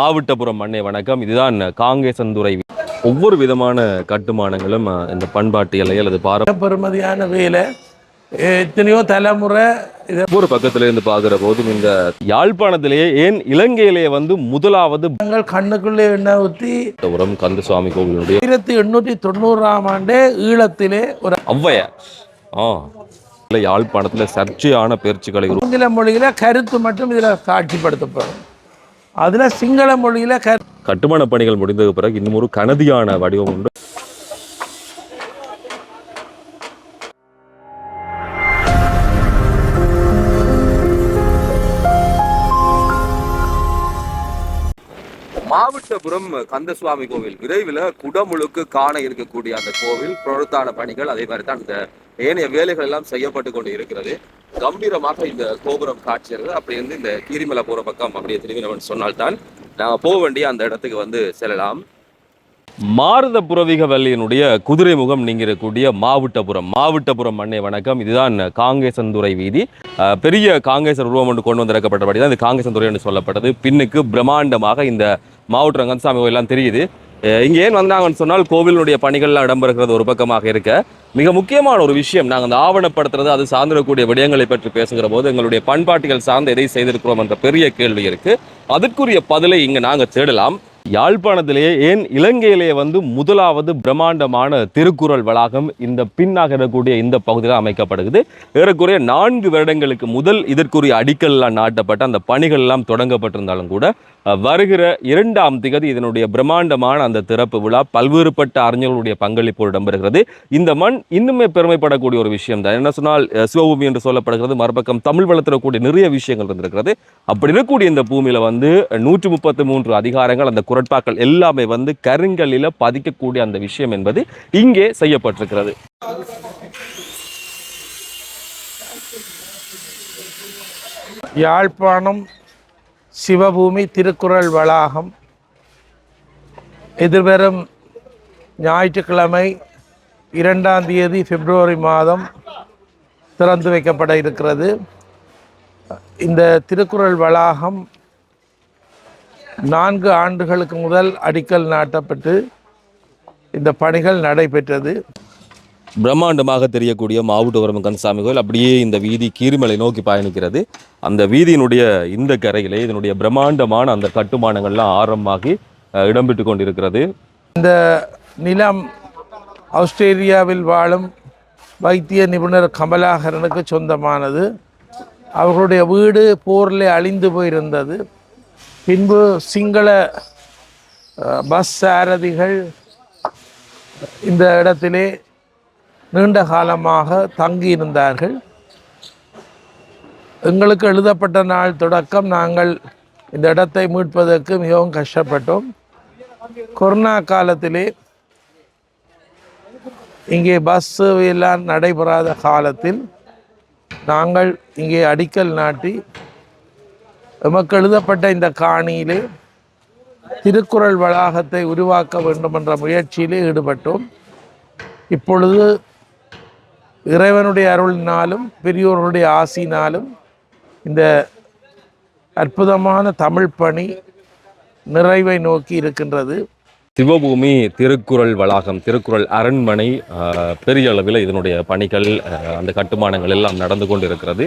மாவட்டபுரம் மண்ணே வணக்கம். இதுதான் காங்கேசந்துறை. ஒவ்வொரு விதமான கட்டுமானங்களும் இந்த பண்பாட்டு எல்லை அல்லது பார பெருமதியான வேலை. எத்தனையோ தலைமுறை இதை ஒவ்வொரு பக்கத்துல இருந்து பார்க்கிற போதும் இந்த யாழ்ப்பாணத்திலேயே ஏன் இலங்கையிலேயே வந்து முதலாவது கண்ணுக்குள்ளே எண்ணெய் ஊற்றி உரம் கந்தசுவாமி கோவிலுடைய ஆயிரத்தி எண்ணூற்றி தொண்ணூறாம் ஆண்டே ஈழத்திலே ஒரு ஔவையார். ஆ. யாழ்ப்பாணத்துல சர்ச்சையான பேச்சுக்களை உரு- ஆங்கில மொழியில கருத்து மட்டும் இதில் காட்சிப்படுத்தப்படும். அதில் சிங்கள மொழியில க கட்டுமான பணிகள் முடிந்தது பிறகு இன்னும் ஒரு கனதியான வடிவம் உண்டு. மாவட்டபுரம் கந்தசுவாமி கோவில் விரைவில் குடமுழுக்கு காண இருக்கக்கூடிய அந்த கோவில் புரத்தான பணிகள் அதே மாதிரி தான் இந்த ஏனைய வேலைகள் எல்லாம் செய்யப்பட்டு கொண்டு இருக்கிறது. கம்பீரமாக இந்த கோபுரம் காட்சியது அப்படி வந்து இந்த கீரிமலை போற பக்கம் அப்படியே திரும்பினவன் சொன்னால்தான் நாங்கள் போக வேண்டிய அந்த இடத்துக்கு வந்து செல்லலாம். மாருத புரவிக வள்ளியினுடைய குதிரை முகம் நீங்கிருக்கூடிய மாவட்டபுரம். மாவட்டபுரம் மண்ணே வணக்கம். இதுதான் காங்கேசந்துறை வீதி. அஹ், பெரிய காங்கேசர் உருவம் ஒன்று கொண்டு வந்திருக்கப்பட்டபடி தான் இந்த காங்கேசந்துறை என்று சொல்லப்பட்டது. பின்னுக்கு பிரம்மாண்டமாக இந்த மாவட்ட ரங்கசாமி கோயிலாம் எல்லாம் தெரியுது இங்கே ஏன் வந்தாங்கன்னு சொன்னால் கோவிலுடைய பணிகள்லாம் இடம்பெறுகிறது ஒரு பக்கமாக இருக்க. மிக முக்கியமான ஒரு விஷயம் நாங்கள் அந்த ஆவணப்படுத்துறது அது சார்ந்திருக்கக்கூடிய விடயங்களை பற்றி பேசுகிற போது எங்களுடைய பண்பாட்டுகள் சார்ந்து எதை செய்திருக்கிறோம் என்ற பெரிய கேள்வி இருக்கு. அதற்குரிய பதிலை இங்கே நாங்கள் தேடலாம். யாழ்ப்பாணத்திலேயே ஏன் இலங்கையிலேயே வந்து முதலாவது பிரம்மாண்டமான திருக்குறள் வளாகம் இந்த பின்னாக இருக்கக்கூடிய இந்த பகுதியில் அமைக்கப்படுகிறது. ஏறக்குறைய நான்கு வருடங்களுக்கு முதல் இதற்குரிய அடிக்கல்லாம் நாட்டப்பட்ட அந்த பணிகள் எல்லாம் தொடங்கப்பட்டிருந்தாலும் கூட வருகிற இரண்டாம் திகதி இதனுடைய பிரம்மாண்டமான அந்த திறப்பு விழா பல்வேறுபட்ட அறிஞர்களுடைய பங்களிப்போடு இடம்பெறுகிறது. இந்த மண் இன்னுமே பெருமைப்படக்கூடிய ஒரு விஷயம் தான். என்ன சொன்னால் சிவபூமி என்று சொல்லப்படுகிறது. மறுபக்கம் தமிழ் வளர்த்திடக்கூடிய நிறைய விஷயங்கள் இருந்திருக்கிறது. அப்படி இருக்கக்கூடிய இந்த பூமியில் வந்து நூற்றி முப்பத்தி மூன்று அதிகாரங்கள் அந்த குரட்பாக்கள் எல்லாமே வந்து கருங்கலில் பதிக்கக்கூடிய அந்த விஷயம் என்பது இங்கே செய்யப்பட்டிருக்கிறது. யாழ்ப்பாணம் சிவபூமி திருக்குறள் வளாகம் எதிர்வரும் ஞாயிற்றுக்கிழமை இரண்டாம் தேதி பிப்ரவரி மாதம் திறந்து வைக்கப்பட இருக்கிறது. இந்த திருக்குறள் வளாகம் நான்கு ஆண்டுகளுக்கு முதல் அடிக்கல் நாட்டப்பட்டு இந்த பணிகள் நடைபெற்றது. பிரம்மாண்டமாக தெரியக்கூடிய மாவுட்டபுரம் கந்தசாமி கோயில் அப்படியே இந்த வீதி கீரிமலை நோக்கி பயணிக்கிறது. அந்த வீதியினுடைய இந்த கரையிலே இதனுடைய பிரம்மாண்டமான அந்த கட்டுமானங்கள்லாம் ஆரம்பமாகி இடம்பெற்று கொண்டிருக்கிறது. நிலம் ஆஸ்திரேலியாவில் வாழும் வைத்திய நிபுணர் கமலாகரனுக்கு சொந்தமானது. அவர்களுடைய வீடு போரில் அழிந்து போயிருந்தது. பின்பு சிங்கள பஸ் சாரதிகள் இந்த இடத்திலே நீண்ட காலமாக தங்கியிருந்தார்கள். எங்களுக்கு எழுதப்பட்ட நாள் தொடக்கம் நாங்கள் இந்த இடத்தை மீட்பதற்கு மிகவும் கஷ்டப்பட்டோம். கொரோனா காலத்திலே இங்கே பஸ் எல்லாம் நடைபெறாத காலத்தில் நாங்கள் இங்கே அடிக்கல் நாட்டி எமக்கு எழுதப்பட்ட இந்த காணியிலே திருக்குறள் வளாகத்தை உருவாக்க வேண்டும் என்ற முயற்சியிலே ஈடுபட்டோம். இப்பொழுது இறைவனுடைய அருளினாலும் பெரியோர்களுடைய ஆசினாலும் இந்த அற்புதமான தமிழ் பணி நிறைவை நோக்கி இருக்கின்றது. சிவபூமி திருக்குறள் வளாகம் திருக்குறள் அரண்மனை பெரிய அளவில் இதனுடைய பணிகள் அந்த கட்டுமானங்கள் எல்லாம் நடந்து கொண்டு இருக்கிறது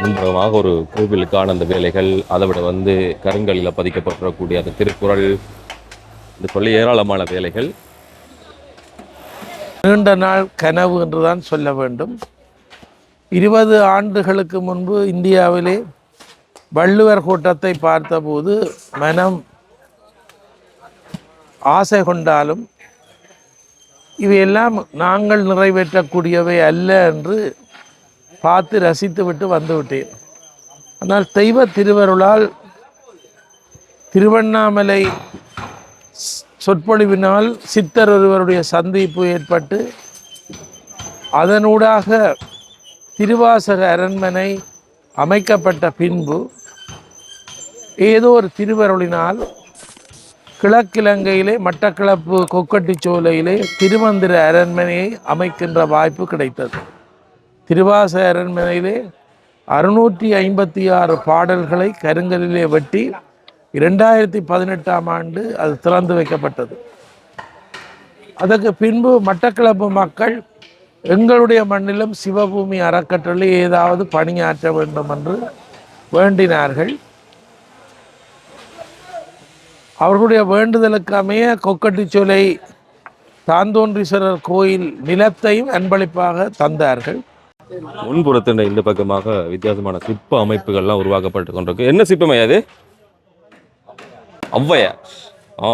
முன்பமாக ஒரு கோவிலுக்கான அந்த வேலைகள் அதை விட வந்து கருங்கல்லில் பதிக்கப்பட்டிருக்கக்கூடிய அந்த திருக்குறள் இது சொல்லி ஏராளமான வேலைகள். நீண்ட நாள் கனவு என்றுதான் சொல்ல வேண்டும். இருபது ஆண்டுகளுக்கு முன்பு இந்தியாவிலே வள்ளுவர் கூட்டத்தை பார்த்தபோது மனம் ஆசை கொண்டாலும் இவையெல்லாம் நாங்கள் நிறைவேற்றக்கூடியவை அல்ல என்று பார்த்து ரசித்துவிட்டு வந்துவிட்டேன் ஆனால் தெய்வ திருவருளால் திருவண்ணாமலை சொற்பொழிவினால் சித்தர் ஒருவருடைய சந்திப்பு ஏற்பட்டு அதனூடாக திருவாசக அரண்மனை அமைக்கப்பட்ட பின்பு ஏதோ ஒரு திருவருளினால் கிழக்கிழங்கையிலே மட்டக்களப்பு கொக்கட்டிச்சோலையிலே திருமந்திர அரண்மனையை அமைக்கின்ற வாய்ப்பு கிடைத்தது. திருவாச அரண்மனையிலே அறுநூற்றி ஐம்பத்தி ஆறு பாடல்களை கருங்கலிலே வெட்டி இரண்டாயிரத்தி பதினெட்டாம் ஆண்டு அது திறந்து வைக்கப்பட்டது. அதற்கு பின்பு மட்டக்களப்பு மக்கள் எங்களுடைய மண்ணிலும் சிவபூமி அறக்கட்டளை ஏதாவது பணியாற்ற வேண்டும் என்று வேண்டினார்கள். அவர்களுடைய வேண்டுதலுக்கு அமைய கொக்கட்டிச்சோலை தாந்தோன்றீஸ்வரர் கோயில் நிலத்தையும் அன்பளிப்பாக தந்தார்கள். முன்புறத்தின் இந்த பக்கமாக வித்தியாசமான சிற்ப அமைப்புகள்லாம் உருவாக்கப்பட்டு கொண்டிருக்கு. என்ன சிற்பம் ஐயா அது ஔவையா ஆ.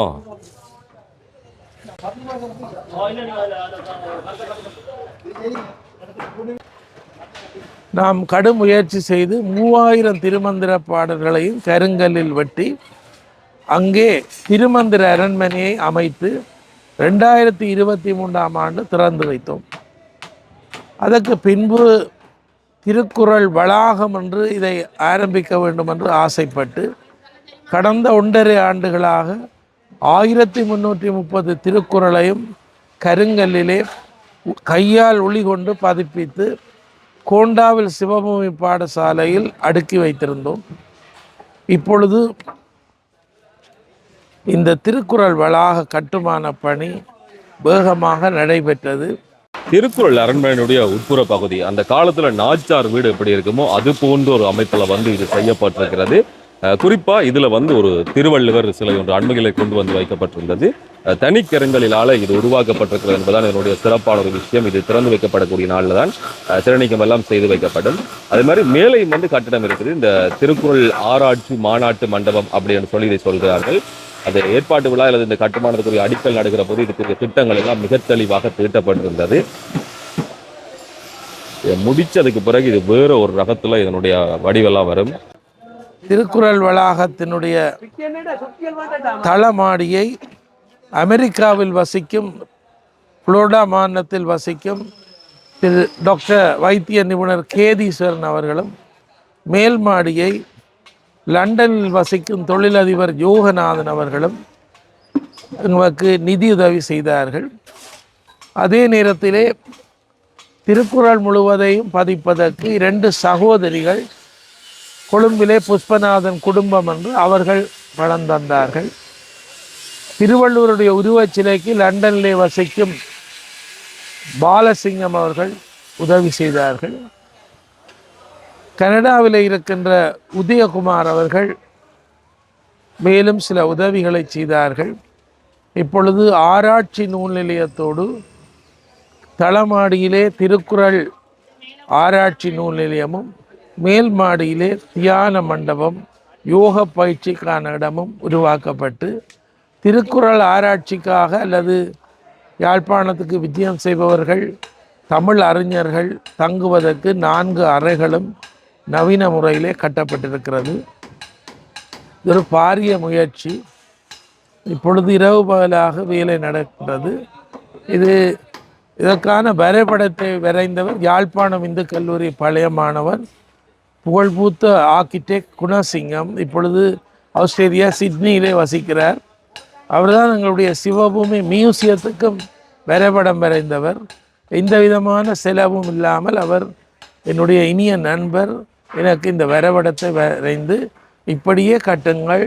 நாம் கடும் முயற்சி செய்து மூவாயிரம் திருமந்திர பாடல்களையும் கருங்கல்லில் வெட்டி அங்கே திருமந்திர அரண்மனையை அமைத்து ரெண்டாயிரத்தி இருபத்தி மூன்றாம் ஆண்டு திறந்து வைத்தோம். அதற்கு பின்பு திருக்குறள் வளாகம் என்று இதை ஆரம்பிக்க வேண்டும் என்று ஆசைப்பட்டு கடந்த ஒன்றரை ஆண்டுகளாக ஆயிரத்தி முந்நூற்றி முப்பது திருக்குறளையும் கருங்கல்லிலே கையால் ஒளி கொண்டு பதிப்பித்து கோண்டாவில் சிவபூமி பாடசாலையில் அடுக்கி வைத்திருந்தோம். இப்பொழுது இந்த திருக்குறள் வளாக கட்டுமான பணி வேகமாக நடைபெற்றது. திருக்குறள் அரண்மனையினுடைய உட்புற பகுதி. அந்த காலத்துல நாச்சார் வீடு எப்படி இருக்குமோ அது போன்ற ஒரு அமைப்புல வந்து இது செய்யப்பட்டிருக்கிறது. குறிப்பாக குறிப்பா இதுல வந்து ஒரு திருவள்ளுவர் சிலை ஒன்று அண்மையிலே கொண்டு வந்து வைக்கப்பட்டிருந்தது. அஹ் தனிக்கரங்களிலால இது உருவாக்கப்பட்டிருக்கிறது என்பதுதான் இதனுடைய சிறப்பான ஒரு விஷயம். இது திறந்து வைக்கப்படக்கூடிய நாளில் தான் சிறநீக்கம் எல்லாம் செய்து வைக்கப்படும். அதே மாதிரி மேலையும் வந்து கட்டிடம் இருக்குது. இந்த திருக்குறள் ஆராய்ச்சி மாநாட்டு மண்டபம் அப்படின்னு சொல்லி இதை சொல்கிறார்கள். அந்த ஏற்பாட்டு விழா அல்லது இந்த கட்டுமானத்துக்குரிய அடிக்கல் நடுகிற போது இதுக்குரிய திட்டங்கள் எல்லாம் மிக தெளிவாக தீட்டப்பட்டிருந்தது. முடிச்சதுக்கு பிறகு இது வேற ஒரு ரகத்துல இதனுடைய வடிவெல்லாம் வரும். திருக்குறள் வளாகத்தினுடைய தளமாடியை அமெரிக்காவில் வசிக்கும் புளோரிடா மாநிலத்தில் வசிக்கும் திரு டாக்டர் வைத்திய நிபுணர் கேதீஸ்வரன் அவர்களும் மேல் மாடியை லண்டனில் வசிக்கும் தொழிலதிபர் யோகநாதன் அவர்களும் எங்களுக்கு நிதியுதவி செய்தார்கள். அதே நேரத்திலே திருக்குறள் முழுவதையும் பதிப்பதற்கு இரண்டு சகோதரிகள் கொழும்பிலே புஷ்பநாதன் குடும்பம் என்று அவர்கள் பணம் தந்தார்கள். திருவள்ளுவருடைய உருவச் சிலைக்கு லண்டனிலே வசிக்கும் பாலசிங்கம் அவர்கள் உதவி செய்தார்கள். கனடாவில் இருக்கின்ற உதயகுமார் அவர்கள் மேலும் சில உதவிகளை செய்தார்கள். இப்பொழுது ஆராய்ச்சி நூல் நிலையத்தோடு தளமாடியிலே திருக்குறள் ஆராய்ச்சி நூல் நிலையமும் மேல் மாடியிலே தியான மண்டபம் யோக பயிற்சிக்கான இடமும் உருவாக்கப்பட்டு திருக்குறள் ஆராய்ச்சிக்காக அல்லது யாழ்ப்பாணத்துக்கு விஜயம் செய்பவர்கள் தமிழ் அறிஞர்கள் தங்குவதற்கு நான்கு அறைகளும் நவீன முறையிலே கட்டப்பட்டிருக்கிறது. இது ஒரு பாரிய முயற்சி. இப்பொழுது இரவு பகலாக வேலை நடக்கிறது இது இதற்கான வரைபடத்தை வரைந்தவர் யாழ்ப்பாணம் இந்து கல்லூரி பழைய மாணவர் புகழ்பூத்த ஆர்கிடெக்ட் குணசிங்கம் இப்பொழுது ஆஸ்திரேலியா சிட்னியிலே வசிக்கிறார். அவர்தான் எங்களுடைய சிவபூமி மியூசியத்துக்கும் வரைபடம் வரைந்தவர். எந்த விதமான செலவும் இல்லாமல் அவர் என்னுடைய இனிய நண்பர். எனக்கு இந்த வரைபடத்தை வரைந்து இப்படியே கட்டுங்கள்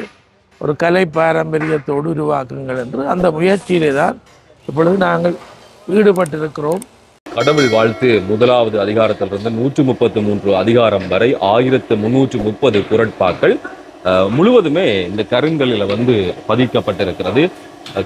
ஒரு கலை பாரம்பரியத்தோடு உருவாக்குங்கள் என்று அந்த முயற்சியிலே தான் இப்பொழுது நாங்கள் ஈடுபட்டிருக்கிறோம். கடவுள் வாழ்த்து முதலாவது அதிகாரத்திலிருந்து நூற்று முப்பத்தி மூன்று அதிகாரம் வரை ஆயிரத்து முன்னூற்று முப்பது குரட்பாக்கள் முழுவதுமே இந்த கருங்கலில் வந்து பதிக்கப்பட்டிருக்கிறது.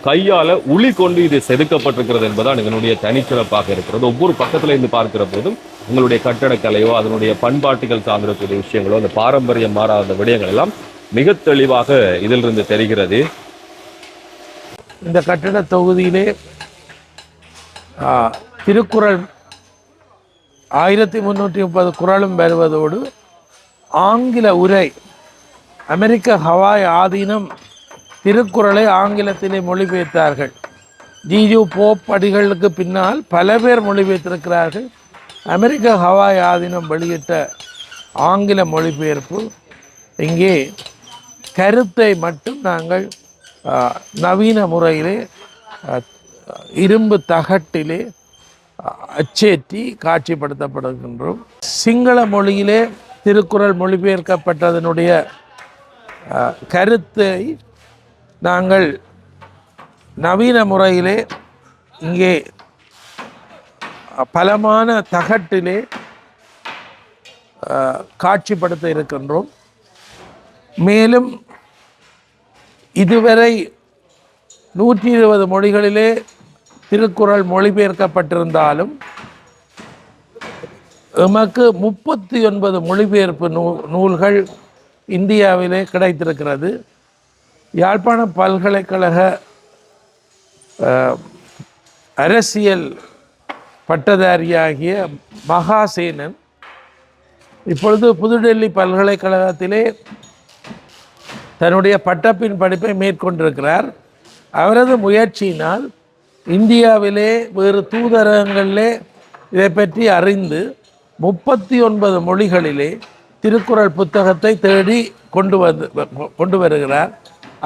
கையால உளி கொண்டு இது செதுக்கப்பட்டிருக்கிறது என்பதால் இதனுடைய தனிச்சிறப்பாக இருக்கிறது. ஒவ்வொரு பக்கத்துல இருந்து பார்க்கிற போதும் உங்களுடைய கட்டடக்கலையோ அதனுடைய பண்பாட்டுகள் சார்ந்திருக்கக்கூடிய விஷயங்களோ அந்த பாரம்பரியம் மாறாத விடயங்கள் எல்லாம் மிக தெளிவாக இதிலிருந்து தெரிகிறது. இந்த கட்டட தொகுதியிலே திருக்குறள் ஆயிரத்தி முந்நூற்றி முப்பது குறளும் வருவதோடு ஆங்கில உரை அமெரிக்க ஹவாய் ஆதீனம் திருக்குறளை ஆங்கிலத்திலே மொழிபெயர்த்தார்கள். ஜிஜு போப் அடிகளுக்கு பின்னால் பல பேர் மொழிபெயர்த்திருக்கிறார்கள். அமெரிக்க ஹவாய் ஆதீனம் வெளியிட்ட ஆங்கில மொழிபெயர்ப்பு. இங்கே கருத்தை மட்டும் நாங்கள் நவீன முறையிலே இரும்பு தகட்டிலே அச்சேற்றி காட்சிப்படுத்தப்படுகின்றோம். சிங்கள மொழியிலே திருக்குறள் மொழிபெயர்க்கப்பட்டதனுடைய கருத்தை நாங்கள் நவீன முறையிலே இங்கே பலமான தகட்டிலே காட்சிப்படுத்த இருக்கின்றோம். மேலும் இதுவரை நூற்றி இருபது மொழிகளிலே திருக்குறள் மொழிபெயர்க்கப்பட்டிருந்தாலும் எமக்கு முப்பத்தி ஒன்பது மொழிபெயர்ப்பு நூ நூல்கள் இந்தியாவிலே கிடைத்திருக்கிறது. யாழ்ப்பாண பல்கலைக்கழக அரசியல் பட்டதாரியாகிய மகாசேனன் இப்பொழுது புதுடெல்லி பல்கலைக்கழகத்திலே தன்னுடைய பட்டப்பின் படிப்பை மேற்கொண்டிருக்கிறார். அவரது முயற்சியினால் இந்தியாவிலே வேறு தூதரகங்களிலே இதை பற்றி அறிந்து முப்பத்தி ஒன்பது மொழிகளிலே திருக்குறள் புத்தகத்தை தேடி கொண்டு வந்து கொண்டு வருகிறார்.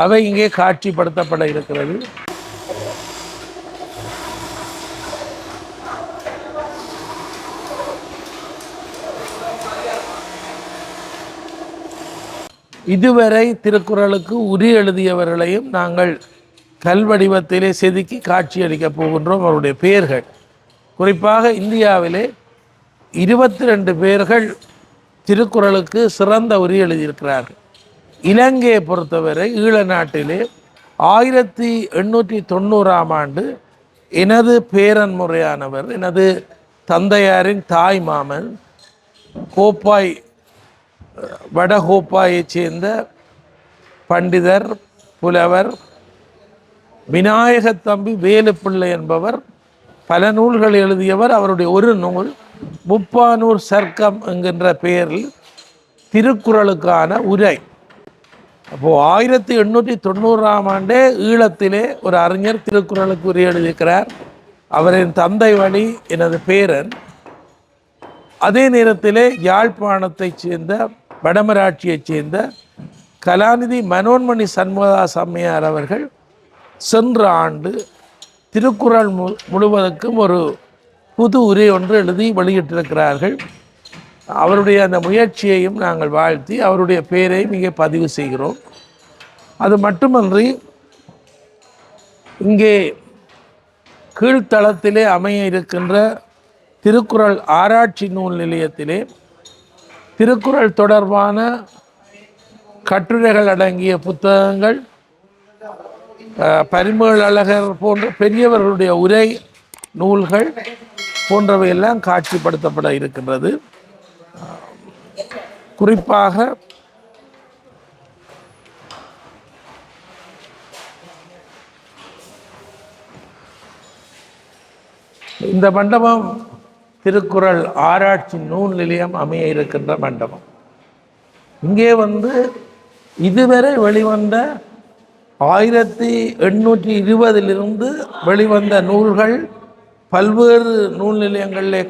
அவை இங்கே காட்சிப்படுத்தப்பட இருக்கிறது. இதுவரை திருக்குறளுக்கு உரி எழுதியவர்களையும் நாங்கள் கல்வடிவத்திலே செதுக்கி காட்சியளிக்கப் போகின்றோம் அவருடைய பெயர்கள் குறிப்பாக இந்தியாவிலே இருபத்தி ரெண்டு பேர்கள் திருக்குறளுக்கு சிறந்த உரி எழுதியிருக்கிறார்கள். இலங்கையை பொறுத்தவரை ஈழ நாட்டிலே ஆயிரத்தி எண்ணூற்றி தொண்ணூறாம் ஆண்டு எனது பேரன் முறையானவர் எனது தந்தையாரின் தாய் மாமன் கோப்பாய் வடகோப்பாயைச் சேர்ந்த பண்டிதர் புலவர் விநாயக தம்பி வேலுப்பிள்ளை என்பவர் பல நூல்கள் எழுதியவர் அவருடைய ஒரு நூல் முப்பானூர் சர்க்கம் என்கின்ற பெயரில் திருக்குறளுக்கான உரை. அப்போது ஆயிரத்தி எண்ணூற்றி தொண்ணூறாம் ஆண்டே ஈழத்திலே ஒரு அறிஞர் திருக்குறளுக்கு உரை எழுதியிருக்கிறார். அவரின் தந்தை வழி எனது பேரன். அதே நேரத்திலே யாழ்ப்பாணத்தைச் சேர்ந்த வடமராட்சியைச் சேர்ந்த கலாநிதி மனோன்மணி சண்முகதாஸ் அம்மையார் அவர்கள் சென்ற ஆண்டு திருக்குறள் மு முழுவதற்கும் ஒரு புது உரை ஒன்று எழுதி வெளியிட்டிருக்கிறார்கள். அவருடைய அந்த முயற்சியையும் நாங்கள் வாழ்த்தி அவருடைய பெயரையும் இங்கே பதிவு செய்கிறோம். அது மட்டுமன்றி இங்கே கீழ்த்தளத்திலே அமைய இருக்கின்ற திருக்குறள் ஆராய்ச்சி நூல் நிலையத்திலே திருக்குறள் தொடர்பான கட்டுரைகள் அடங்கிய புத்தகங்கள் அஹ், பரிமேள் அழகர் போன்ற பெரியவர்களுடைய உரை நூல்கள் போன்றவையெல்லாம் காட்சிப்படுத்தப்பட இருக்கின்றது. குறிப்பாக இந்த மண்டபம் திருக்குறள் ஆராய்ச்சி நூல் நிலையம் அமைய இருக்கின்ற மண்டபம். இங்கே வந்து இதுவரை வெளிவந்த ஆயிரத்தி எண்ணூற்றி இருபதிலிருந்து வெளிவந்த நூல்கள் பல்வேறு நூல் நிலையங்களிலே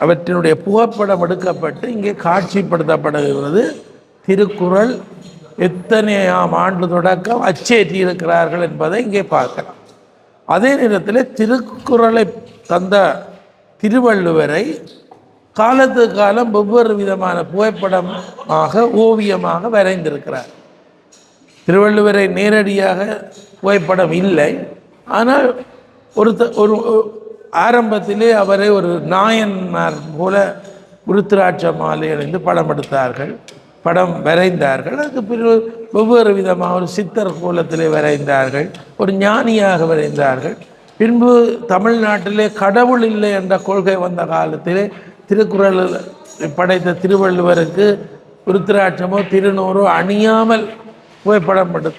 அவற்றினுடைய புகைப்படம் எடுக்கப்பட்டு இங்கே காட்சிப்படுத்தப்படுகிறது. திருக்குறள் எத்தனையாம் ஆண்டு தொடக்கம் அச்சேற்றி இருக்கிறார்கள் என்பதை இங்கே பார்க்கலாம். அதே நேரத்தில் திருக்குறளை தந்த திருவள்ளுவரை காலத்து காலம் வெவ்வேறு விதமான புகைப்படமாக ஓவியமாக வரைந்திருக்கிறார். திருவள்ளுவரை நேரடியாக புகைப்படம் இல்லை. ஆனால் ஒரு ஒரு ஆரம்பத்திலே அவரை ஒரு நாயன்மார் போல உருத்திராட்ச மாலை அணிந்து படம் எடுத்தார்கள். படம் வரைந்தார்கள். அதுக்கு பிறகு வெவ்வேறு விதமாக ஒரு சித்தர் கோலத்திலே வரைந்தார்கள். ஒரு ஞானியாக வரைந்தார்கள். பின்பு தமிழ்நாட்டிலே கடவுள் இல்லை என்ற கொள்கை வந்த காலத்திலே திருக்குறள் படைத்த திருவள்ளுவருக்கு உருத்திராட்சமோ திருநூறோ அணியாமல் புகைப்படம் எடு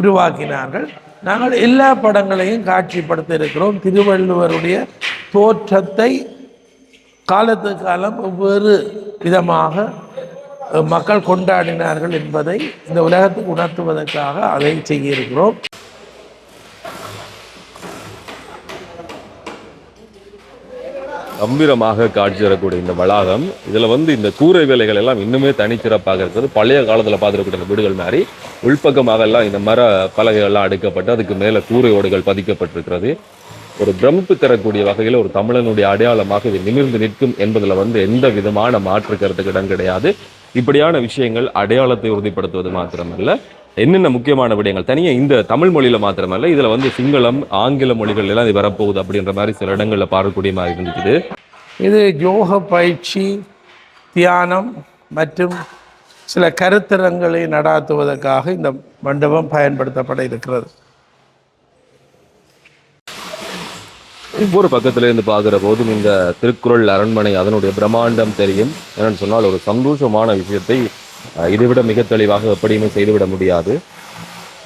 உருவாக்கினார்கள். நாங்கள் எல்லா படங்களையும் காட்சிப்படுத்த இருக்கிறோம் திருவள்ளுவருடைய தோற்றத்தை காலத்துக்கு காலம் வெவ்வேறு விதமாக மக்கள் கொண்டாடினார்கள் என்பதை இந்த உலகத்துக்கு உணர்த்துவதற்காக அதை செய்ய இருக்கிறோம் கம்பீரமாக காட்சி தரக்கூடிய இந்த வளாகம் இதில் வந்து இந்த கூரை வேலைகள் எல்லாம் இன்னுமே தனிச்சிறப்பாக இருக்கிறது. பழைய காலத்தில் பார்த்துருக்கூடிய இந்த வீடுகள் மாதிரி உள்பக்கமாக எல்லாம் இந்த மர பலகைகள்லாம் அடுக்கப்பட்டு அதுக்கு மேலே கூரை ஓடுகள் பதிக்கப்பட்டிருக்கிறது. ஒரு பிரமிப்பு தரக்கூடிய வகையில் ஒரு தமிழனுடைய அடையாளமாக இது நிமிர்ந்து நிற்கும் என்பதில் வந்து எந்த விதமான மாற்று கருத்துக்கு இடம் கிடையாது. இப்படியான விஷயங்கள் அடையாளத்தை உறுதிப்படுத்துவது மாத்திரமல்ல. என்னென்ன முக்கியமான விடயங்கள்? தனியாக இந்த தமிழ் மொழியில மாத்திரமல்ல இதுல வந்து சிங்களம் ஆங்கில மொழிகள் எல்லாம் இது வரப்போகுது அப்படின்ற மாதிரி சில இடங்கள்ல பார்க்கக்கூடிய மாதிரி இருந்துச்சு. இது யோக பயிற்சி தியானம் மற்றும் சில கருத்தரங்களை நடாத்துவதற்காக இந்த மண்டபம் பயன்படுத்தப்பட இருக்கிறது. ஒவ்வொரு பக்கத்துல இருந்து பார்க்குற போதும் இந்த திருக்குறள் அரண்மனை அதனுடைய பிரம்மாண்டம் தெரியும். என்னன்னு சொன்னால் ஒரு சந்தோஷமான விஷயத்தை இதைவிட மிக தெளிவாக எப்படியுமே செய்துவிட முடியாது.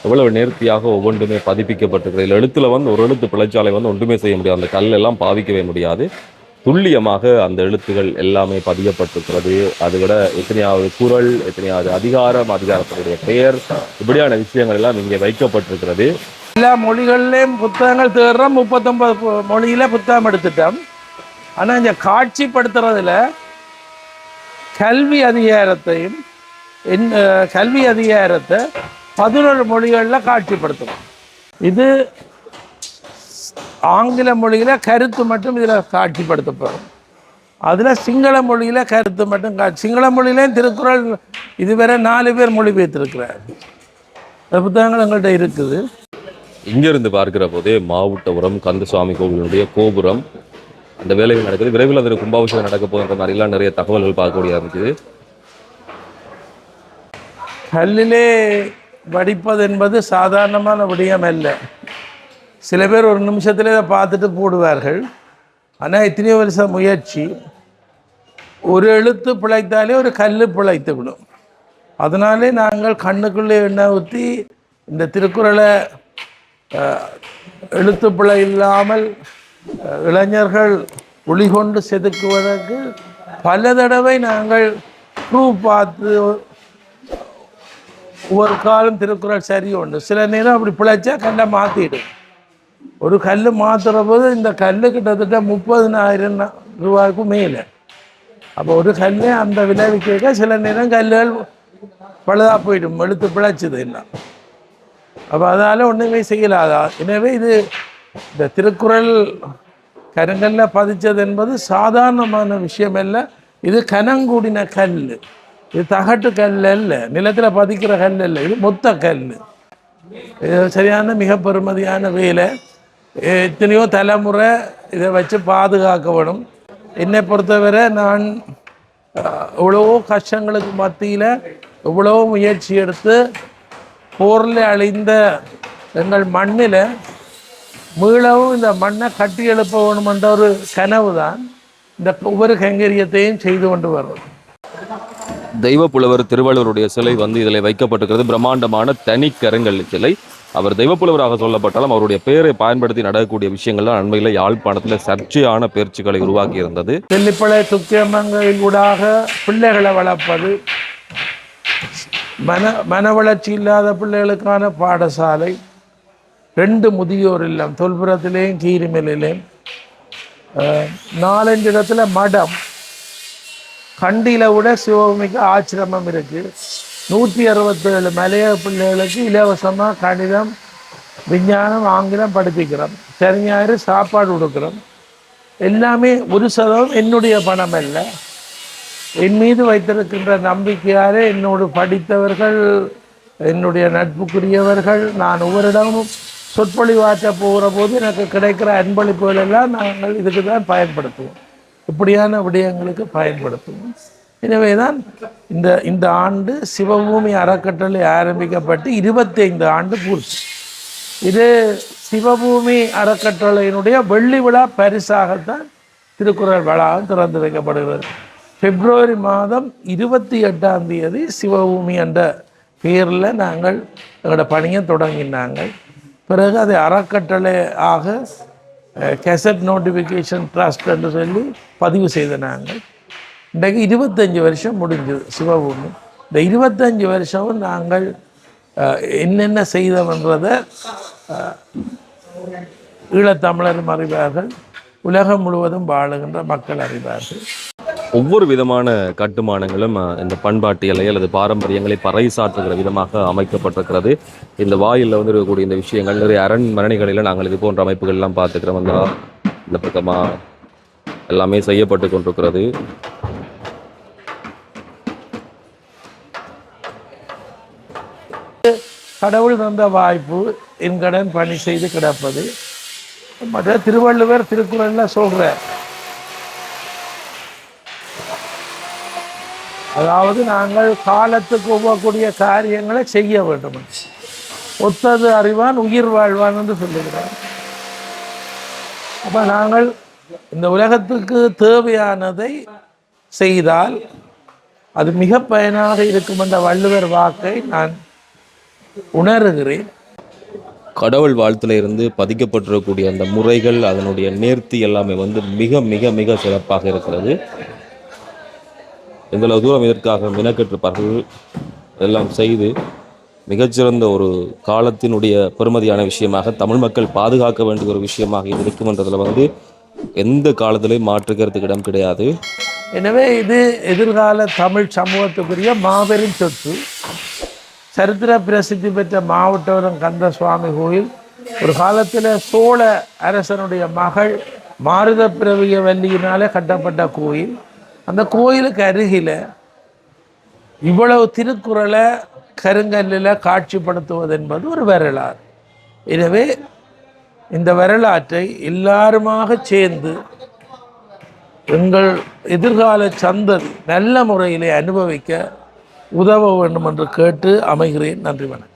எவ்வளவு நேர்த்தியாக ஒவ்வொன்றுமே பதிப்பிக்கப்பட்டிருக்கிறது. இதுல எழுத்துல வந்து ஒரு எழுத்து பிழைச்சாலை வந்து ஒன்றுமே செய்ய முடியாது. அந்த கல் எல்லாம் பாவிக்கவே முடியாது. துல்லியமாக அந்த எழுத்துகள் எல்லாமே பதியப்பட்டிருக்கிறது. அதை விட எத்தனையாவது குரல் எத்தனையாவது அதிகாரம் அதிகாரத்தினுடைய பெயர் இப்படியான விஷயங்கள் எல்லாம் இங்கே வைக்கப்பட்டிருக்கிறது. எல்லா மொழிகள்லேயும் புத்தகங்கள் தேடுறோம். முப்பத்தொன்பது மொழியில புத்தகம் எடுத்துட்டோம். ஆனால் இந்த காட்சிப்படுத்துறதுல கல்வி அதிகாரத்தையும் என் கல்வி அதிகாரத்தை பதினொரு மொழிகளில் காட்சிப்படுத்தணும் இது ஆங்கில மொழியில் கருத்து மட்டும் இதில் காட்சிப்படுத்தப்படும். அதில் சிங்கள மொழியில் கருத்து மட்டும் கா சிங்கள மொழியிலேயும் திருக்குறள் இதுவரை நாலு பேர் மொழிபெயர்த்திருக்கிறார் அந்த புத்தகங்கள் எங்கள்கிட்ட இருக்குது. இங்கிருந்து பார்க்கிற போதே மாவட்டபுரம் கந்தசுவாமி கோவிலுடைய கோபுரம் அந்த வேலைகள் நடக்குது. விரைவில் அதில் கும்பாபிஷேகம் நடக்க போகின்ற மாதிரிலாம் நிறைய தகவல்கள் பார்க்கக்கூடிய இருந்துச்சு கல்லிலே வடிப்பது என்பது சாதாரணமான விடயம் அல்ல சில பேர் ஒரு நிமிஷத்தில் இதை பார்த்துட்டு போடுவார்கள். ஆனால் எத்தனையோ வருஷம் முயற்சி. ஒரு எழுத்து பிழைத்தாலே ஒரு கல் பிழைத்து விடும். அதனாலே நாங்கள் கண்ணுக்குள்ளே எண்ணெய் ஊற்றி இந்த திருக்குறளை எழுத்து பிழை இல்லாமல் இளைஞர்கள் ஒளிகொண்டு செதுக்குவதற்கு பல தடவை நாங்கள் ப்ரூவ் பார்த்து ஒவ்வொரு காலம் திருக்குறள் சரி ஒன்று சில நேரம் அப்படி பிழைச்சா கல்லை மாற்றிடும் ஒரு கல் மாற்றுற போது இந்த கல் கிட்டத்தட்ட முப்பதினாயிரம் ரூபாய்க்கு மேலே. அப்போ ஒரு கல்லே அந்த விலை கேட்க சில நேரம் கல்லுகள் பழுதாக போயிடும். எழுத்து பிழைச்சது எல்லாம் அப்போ அதனால் ஒன்றுமே செய்யலாதா எனவே இது இந்த திருக்குறள் கருங்கல்ல பதிச்சது என்பது சாதாரணமான விஷயம் அல்ல இது கனங்கூடின கல் இது தகட்டு கல் அல்ல. நிலத்தில் பதிக்கிற கல் அல்ல. இது மொத்த கல். இது சரியான மிக பெருமதியான வேலை. எத்தனையோ தலைமுறை இதை வச்சு பாதுகாக்கப்படும். என்னை பொறுத்தவரை நான் அஹ், எவ்வளவோ கஷ்டங்களுக்கு மத்தியில் எவ்வளவோ முயற்சி எடுத்து போரில் அழிந்த எங்கள் மண்ணில் மீளவும் இந்த மண்ணை கட்டி எழுப்ப வேணுமென்ற ஒரு கனவு தான் இந்த ஒவ்வொரு கைங்கரியத்தையும் செய்து கொண்டு வர்றது தெய்வ புலவர் திருவள்ளுவருடைய சிலை வந்து இதில் வைக்கப்பட்டிருக்கிறது. பிரம்மாண்டமான தனி கருங்கல் சிலை. அவர் தெய்வ புலவராக சொல்லப்பட்டாலும் அவருடைய பெயரை பயன்படுத்தி நடக்கக்கூடிய விஷயங்கள்லாம் அண்மையில் யாழ்ப்பாணத்தில் சர்ச்சையான பேச்சுக்களை உருவாக்கி இருந்தது தெல்லிப்பளை துக்கியமங்களிலூடாக பிள்ளைகளை வளர்ப்பது மன மன வளர்ச்சி இல்லாத பிள்ளைகளுக்கான பாடசாலை ரெண்டு முதியோர் இல்லம் தொல்புறத்திலேயும் கீரிமலையிலேயும் அஹ், நாலஞ்சு இடத்துல மடம் கண்டியில் விட சிவபூமிக்கு ஆச்சிரமம் இருக்குது நூற்றி அறுபத்தேழு மலைய பிள்ளைகளுக்கு இலவசமாக கணிதம் விஞ்ஞானம் ஆங்கிலம் படிப்பிக்கிறோம். சரி ஞாயிறு சாப்பாடு கொடுக்குறோம். எல்லாமே ஒரு சதவம் என்னுடைய பணம் அல்ல. என் மீது வைத்திருக்கின்ற நம்பிக்கையாலே என்னோடு படித்தவர்கள் என்னுடைய நட்புக்குரியவர்கள் நான் ஒவ்வொருடமும் சொற்பொழிவாற்ற போகிற போது எனக்கு கிடைக்கிற அன்பளிப்புகள் எல்லாம் நாங்கள் இதுக்கு தான் பயன்படுத்துவோம். இப்படியான விடயங்களுக்கு பயன்படுத்தும் எனவே தான் இந்த இந்த ஆண்டு சிவபூமி அறக்கட்டளை ஆரம்பிக்கப்பட்டு இருபத்தைந்து ஆண்டு பூர்த்தி. இது சிவபூமி அறக்கட்டளையினுடைய வெள்ளி விழா பரிசாகத்தான் திருக்குறள் வளாகம் திறந்து வைக்கப்படுகிறது. பிப்ரவரி மாதம் இருபத்தி எட்டாம் தேதி சிவபூமி என்ற பெயரில் நாங்கள் எங்களோட பணியை தொடங்கினாங்க. பிறகு அதை அறக்கட்டளை ஆக கெசட் நோட்டிஃபிகேஷன் ட்ரஸ்ட் என்று சொல்லி பதிவு செய்த நாங்கள். இன்றைக்கு இருபத்தஞ்சி வருஷம் முடிஞ்சது சிவபூமி. இந்த இருபத்தஞ்சி வருஷமும் நாங்கள் என்னென்ன செய்தோம்ன்றதை ஈழத்தமிழரும் அறிவார்கள். உலகம் முழுவதும் வாழுகின்ற மக்கள் அறிவார்கள். ஒவ்வொரு விதமான கட்டுமானங்களும் இந்த இந்த பண்பாட்டியலை அல்லது பாரம்பரியங்களை பறைசாற்றுகிற விதமாக அமைக்கப்பட்டிருக்கிறது. இந்த வாயிலில் வந்து இருக்கக்கூடிய இந்த விஷயங்கள் நிறைய அரண்மனைகளில் நாங்கள் இது போன்ற அமைப்புகள்லாம் பார்த்துக்கிறோம். அந்த இந்த பக்கமாக எல்லாமே செய்யப்பட்டு கொண்டிருக்கிறது. கடவுள் தந்த வாய்ப்பு என் கடன் பணி செய்து கிடப்பது. மற்ற திருவள்ளுவர் திருக்குறள்ல சொல்கிறேன் அதாவது நாங்கள் காலத்துக்கு ஒவ்வொருக்கூடிய காரியங்களை செய்ய வேண்டும் ஒத்தது அறிவான் உயிர் வாழ்வான் என்று சொல்லுகிறார். அப்போ நாங்கள் இந்த உலகத்துக்கு தேவையானதை செய்தால் அது மிக பயனாக இருக்கும் என்ற வள்ளுவர் வாக்கை நான் உணர்கிறேன். கடவுள் வாழ்த்துல இருந்து பதிக்கப்பட்டிருக்கக்கூடிய அந்த முறைகள் அதனுடைய நேர்த்தி எல்லாமே வந்து மிக மிக மிக சிறப்பாக இருக்கிறது. எந்தளவு தூரம் இதற்காக மினக்கெட்டிருப்பார்கள். எல்லாம் செய்து மிகச்சிறந்த ஒரு காலத்தினுடைய பெருமதியான விஷயமாக தமிழ் மக்கள் பாதுகாக்க வேண்டிய ஒரு விஷயமாக இது இருக்கும்ன்றதுல வந்து எந்த காலத்திலையும் மாற்றுக்கிறதுக்கு இடம் கிடையாது. எனவே இது எதிர்கால தமிழ் சமூகத்துக்குரிய மாபெரும் சொத்து. சரித்திர பிரசித்தி பெற்ற மாவட்டவரம் கந்த சுவாமி கோயில். ஒரு காலத்தில் சோழ அரசனுடைய மகள் மாருத பிறவிய வல்லியினாலே கட்டப்பட்ட கோயில். அந்த கோயிலுக்கு அருகில் இவ்வளவு திருக்குறளை கருங்கல்லில் காட்சிப்படுத்துவது என்பது ஒரு வரலாறு. எனவே இந்த வரலாற்றை எல்லாருமாக சேர்ந்து எங்கள் எதிர்கால சந்ததி நல்ல முறையிலே அனுபவிக்க உதவ வேண்டும் என்று கேட்டு அமைகிறேன். நன்றி வணக்கம்.